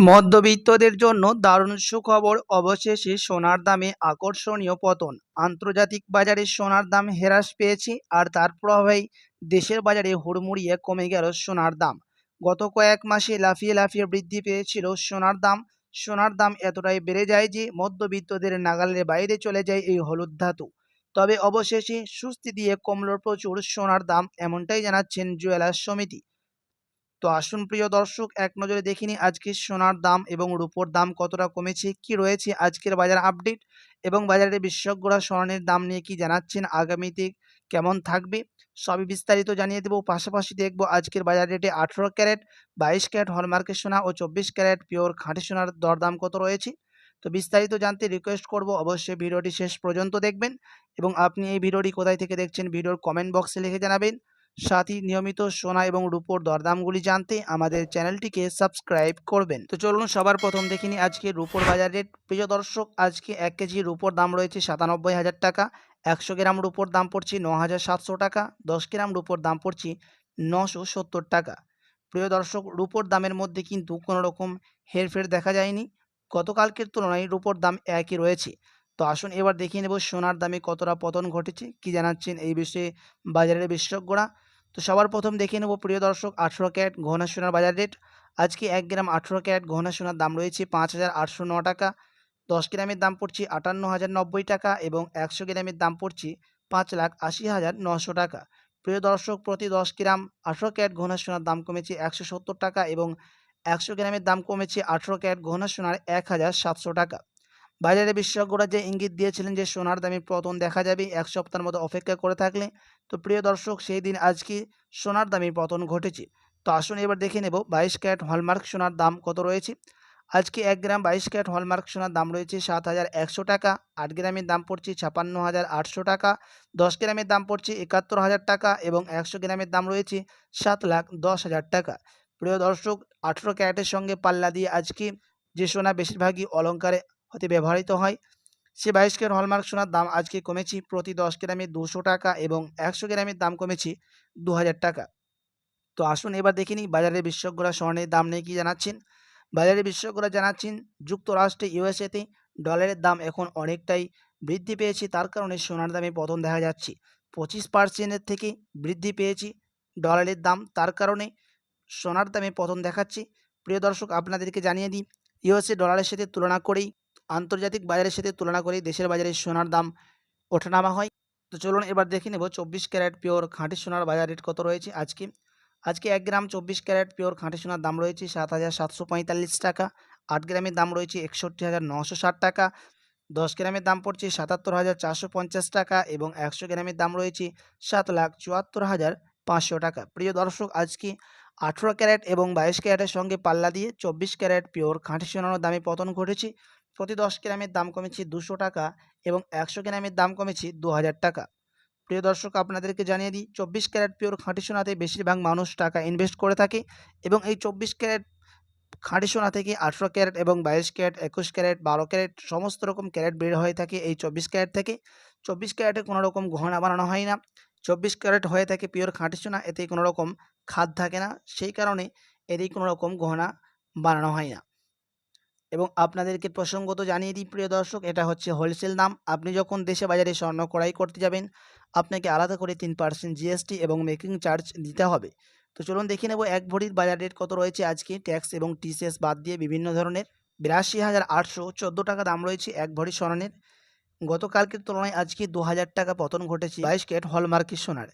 মধ্যবিত্তদের জন্য দারুণ সুখবর অবশেষে সোনার দামে আকর্ষণীয় পতন। আন্তর্জাতিক বাজারে সোনার দাম হ্রাস পেয়েছে আর তার প্রভাবেই দেশের বাজারে হুড়মুড়িয়ে কমে গেল সোনার দাম। গত কয়েক মাসে লাফিয়ে লাফিয়ে বৃদ্ধি পেয়েছিল সোনার দাম। সোনার দাম এতটাই বেড়ে যায় যে মধ্যবিত্তদের নাগালের বাইরে চলে যায় এই হলুদ ধাতু। তবে অবশেষে সুস্থি দিয়ে কমল প্রচুর সোনার দাম এমনটাই জানাচ্ছেন জুয়েলার্স সমিতি। তো আসুন প্রিয় দর্শক, এক নজরে দেখিনি আজকে সোনার দাম এবং রূপোর দাম কতটা কমেছে, কি রয়েছে আজকের বাজার আপডেট এবং বাজারে বিশেষজ্ঞরা স্বর্ণের দাম নিয়ে কি জানাচ্ছেন, আগামীতে কেমন থাকবে, সবই বিস্তারিত জানিয়ে দেবো। পাশাপাশি দেখব আজকের বাজার রেটে আঠেরো ক্যারেট, বাইশ ক্যারেট হলমার্কের সোনা ও চব্বিশ ক্যারেট পিওর খাঁটি সোনার দরদাম কত রয়েছে, তো বিস্তারিত জানতে রিকোয়েস্ট করব, অবশ্যই ভিডিওটি শেষ পর্যন্ত দেখবেন এবং আপনি এই ভিডিওটি কোথায় থেকে দেখছেন, ভিডিওর কমেন্ট বক্সে লিখে জানাবেন। সাথী নিয়মিত সোনা এবং রূপোর দরদামগুলি জানতে আমাদের চ্যানেলটিকে সাবস্ক্রাইব করবেন। তো চলুন সবার প্রথম দেখিনি আজকে রূপোর বাজার রেট। প্রিয় দর্শক, আজকে এক কেজি রূপোর দাম রয়েছে সাতানব্বই হাজার টাকা, একশো গ্রাম রূপোর দাম পড়ছে ন হাজার সাতশো টাকা, দশ গ্রাম রূপোর দাম পড়ছে নশো সত্তর টাকা। প্রিয় দর্শক, রূপোর দামের মধ্যে কিন্তু কোনো রকম হেরফের দেখা যায়নি। গতকালকের তুলনায় রূপোর দাম একই রয়েছে। তো আসুন এবার দেখিয়ে নেব সোনার দামে কতটা পতন ঘটেছে, কি জানাচ্ছেন এই বিষয়ে বাজারের বিশেষজ্ঞরা তো সবার প্রথম দেখে নেব, প্রিয় দর্শক, আঠেরো ক্যারেট গহনা সোনার বাজার রেট। আজকে এক গ্রাম আঠেরো ক্যারেট গহনা সোনার দাম রয়েছে পাঁচ হাজার আটশো ন টাকা। দশ গ্রামের দাম পড়ছে আটান্ন হাজার নব্বই টাকা এবং একশো গ্রামের দাম পড়ছে পাঁচ লাখ আশি হাজার নশো টাকা। প্রিয় দর্শক, প্রতি দশ গ্রাম আঠেরো ক্যারেট গহনা সোনার দাম কমেছে একশো সত্তর টাকা এবং একশো গ্রামের দাম কমেছে আঠেরো ক্যারেট গহনা সোনার এক হাজার সাতশো টাকা। বাজারে বিশেষজ্ঞরা যে ইঙ্গিত দিয়েছিলেন যে সোনার দামে পতন দেখা যাবে, এক সপ্তাহের মতো অপেক্ষা করে থাকলে। তো প্রিয় দর্শক, সেই দিন আজকে সোনার দামে পতন ঘটেছে? তো আসুন এবার দেখে নেব বাইশ ক্যারেট হলমার্ক সোনার দাম কত রয়েছে। আজকে এক গ্রাম বাইশ ক্যারেট হলমার্ক সোনার দাম রয়েছে সাত হাজার একশো টাকা, আট গ্রামের দাম পড়ছে ছাপান্ন হাজার আটশো টাকা, দশ গ্রামের দাম পড়ছে একাত্তর হাজার টাকা এবং একশো গ্রামের দাম রয়েছে সাত লাখ দশ হাজার টাকা। প্রিয় দর্শক, আঠেরো ক্যারেটের সঙ্গে পাল্লা দিয়ে আজকে যে সোনা বেশিরভাগই অলঙ্কারে হতে ব্যবহৃত হয়। সে বাইশ হলমার্ক সোনার দাম আজকে কমেছে প্রতি দশ গ্রামে দুশো টাকা এবং একশো গ্রামের দাম কমেছে দু হাজার টাকা। তো আসুন এবার দেখে নিই বাজারের বিশেষজ্ঞরা স্বর্ণের দাম নিয়ে কী জানাচ্ছেন। বাজারের বিশেষজ্ঞরা জানাচ্ছেন, যুক্তরাষ্ট্রে, ইউএসএতে ডলারের দাম এখন অনেকটাই বৃদ্ধি পেয়েছে, তার কারণে সোনার দামে পতন দেখা যাচ্ছে। পঁচিশ পার্সেন্টের থেকে বৃদ্ধি পেয়েছে ডলারের দাম, তার কারণে সোনার দামে পতন দেখাচ্ছে। প্রিয় দর্শক, আপনাদেরকে জানিয়ে দিই, ইউএসএ ডলারের সাথে তুলনা করেই আন্তর্জাতিক বাজারের সাথে তুলনা করে দেশের বাজারে সোনার দাম ওঠানামা হয়। তো চলুন এবার দেখে নেব চব্বিশ ক্যারেট পিওর খাঁটি সোনার বাজার রেট কত রয়েছে আজকে। আজকে এক গ্রাম চব্বিশ ক্যারেট পিওর খাঁটি সোনার দাম রয়েছে সাত হাজার সাতশো পঁয়তাল্লিশ টাকা। আট গ্রামের দাম রয়েছে একষট্টি হাজার নশো ষাট টাকা। দশ গ্রামের দাম পড়ছে সাতাত্তর হাজার চারশো পঞ্চাশ টাকা এবং একশো গ্রামের দাম রয়েছে সাত লাখ চুয়াত্তর হাজার পাঁচশো টাকা। প্রিয় দর্শক, আজকে আঠেরো ক্যারেট এবং বাইশ ক্যারেটের সঙ্গে পাল্লা দিয়ে চব্বিশ ক্যারেট পিওর খাঁটি সোনার দামে পতন ঘটেছে। প্রতি দশ গ্রামের দাম কমেছে দুশো টাকা এবং একশো গ্রামের দাম কমেছে দু হাজার টাকা। প্রিয় দর্শক, আপনাদেরকে জানিয়ে দিই, চব্বিশ ক্যারেট পিওর খাঁটি সোনাতে বেশিরভাগ মানুষ টাকা ইনভেস্ট করে থাকে এবং এই চব্বিশ ক্যারেট খাঁটি সোনা থেকে আঠেরো ক্যারেট এবং বাইশ ক্যারেট, একুশ ক্যারেট, বারো ক্যারেট সমস্ত রকম ক্যারেট বের হয়ে থাকে এই চব্বিশ ক্যারেট থেকে। চব্বিশ ক্যারেটে কোনো রকম গহনা বানানো হয় না। চব্বিশ ক্যারেট হয়ে থাকে পিওর খাঁটি সোনা এতে কোনো রকম খাদ থাকে না। সেই কারণে এতেই কোনো রকম গহনা বানানো হয় না। এবং আপনাদেরকে প্রসঙ্গত জানিয়ে দিই, প্রিয় দর্শক, এটা হচ্ছে হোলসেল দাম। আপনি যখন দেশে বাজারে স্বর্ণ ক্রয় করতে যাবেন, আপনাকে আলাদা করে তিন পার্সেন্ট জিএসটি এবং মেকিং চার্জ দিতে হবে। তো চলুন দেখে নেব, এক ভরির বাজার রেট কত রয়েছে আজকে? ট্যাক্স এবং টিসিএস বাদ দিয়ে বিভিন্ন ধরনের। বিরাশি হাজার আটশো চোদ্দ টাকা দাম রয়েছে এক ভরি স্বর্ণের। গতকালকের তুলনায় আজকে দু হাজার টাকা পতন ঘটেছে। বাইশ ক্যারেট হলমার্কের সোনার।